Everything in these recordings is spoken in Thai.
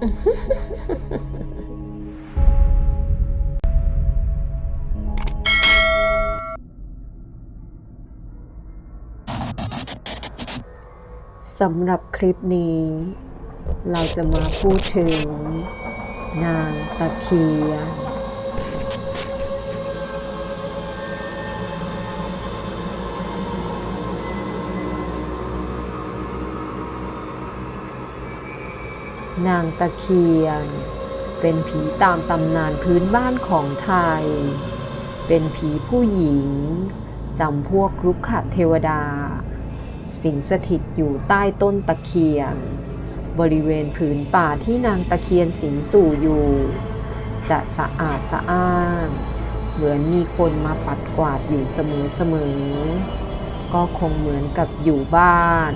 สำหรับคลิปนี้ เราจะมาพูดถึง นางตะเคียน นางตะเคียน เป็นผีตามตำนานพื้นบ้านของไทย เป็นผีผู้หญิงจำพวกรุกขเทวดา สิงสถิตอยู่ใต้ต้นตะเคียน บริเวณผืนป่าที่นางตะเคียนสิงสู่อยู่ จะสะอาดสะอ้านเหมือนมีคนมาปัดกวาดอยู่เสมอๆก็คงเหมือนกับอยู่บ้าน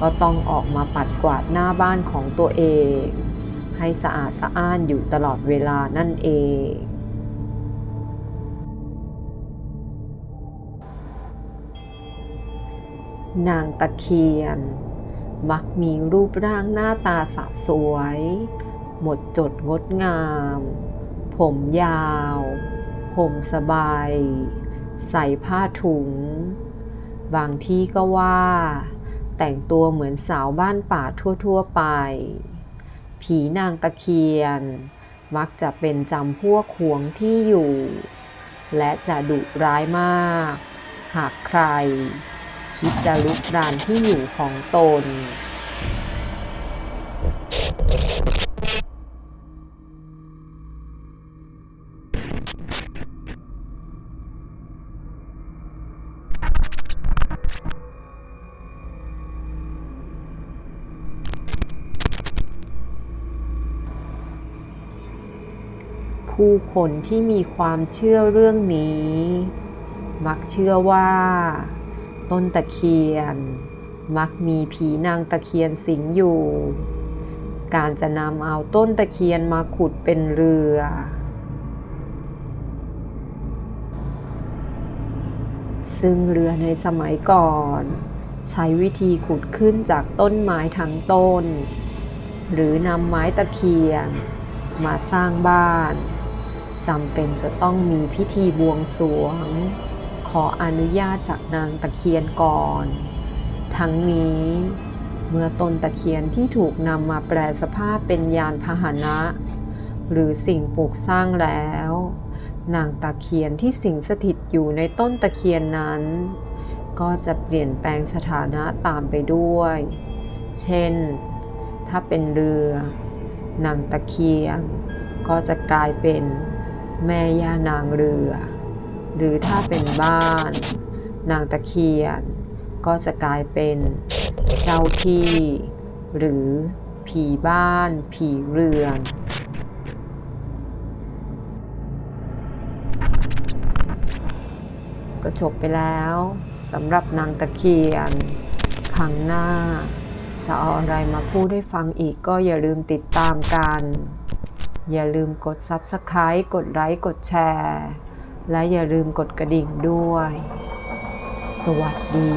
ก็ต้องออกมาปัดกวาดหน้าบ้านของตัวเอง ให้สะอาดสะอ้านอยู่ตลอดเวลานั่นเองนางตะเคียน มักมีรูปร่างหน้าตาสะสวย หมดจดงดงาม ผมยาว ห่มสบาย ใส่ผ้าถุง บางที่ก็ว่า แต่งตัวเหมือนสาวบ้านป่าทั่วๆไป ผีนางตะเคียน มักจะเป็นจำพวกหวงที่อยู่ และจะดุร้ายมาก หากใคร คิดจะลุกรานที่อยู่ของตน ผู้คนที่มีความเชื่อเรื่องนี้ มักเชื่อว่า ต้นตะเคียน มักมีผีนางตะเคียนสิงอยู่ การจะนำเอาต้นตะเคียนมาขุดเป็นเรือ ซึ่งเรือในสมัยก่อน ใช้วิธีขุดขึ้นจากต้นไม้ทั้งต้น หรือนำไม้ตะเคียนมาสร้างบ้าน จำเป็นจะต้องมีพิธีบวงสรวง ขออนุญาตจากนางตะเคียนก่อน ทั้งนี้เมื่อต้นตะเคียนที่ถูกนำมาแปลสภาพเป็นยานพาหนะ หรือสิ่งปลูกสร้างแล้ว นางตะเคียนที่สิงสถิตอยู่ในต้นตะเคียนนั้น ก็จะเปลี่ยนแปลงสถานะตามไปด้วย เช่น ถ้าเป็นเรือ นางตะเคียนก็จะกลายเป็น แม่ย่านางเรือ หรือถ้าเป็นบ้าน นางตะเคียน ก็จะกลายเป็นเจ้าที่ หรือผีบ้าน ผีเรือนก็จบไปแล้วสำหรับนางตะเคียน ครั้งหน้า จะเอาอะไรมาพูดให้ฟังอีกก็อย่าลืมติดตามกัน อย่าลืมกด Subscribe กดไลค์กดแชร์ และอย่าลืมกดกระดิ่งด้วย สวัสดี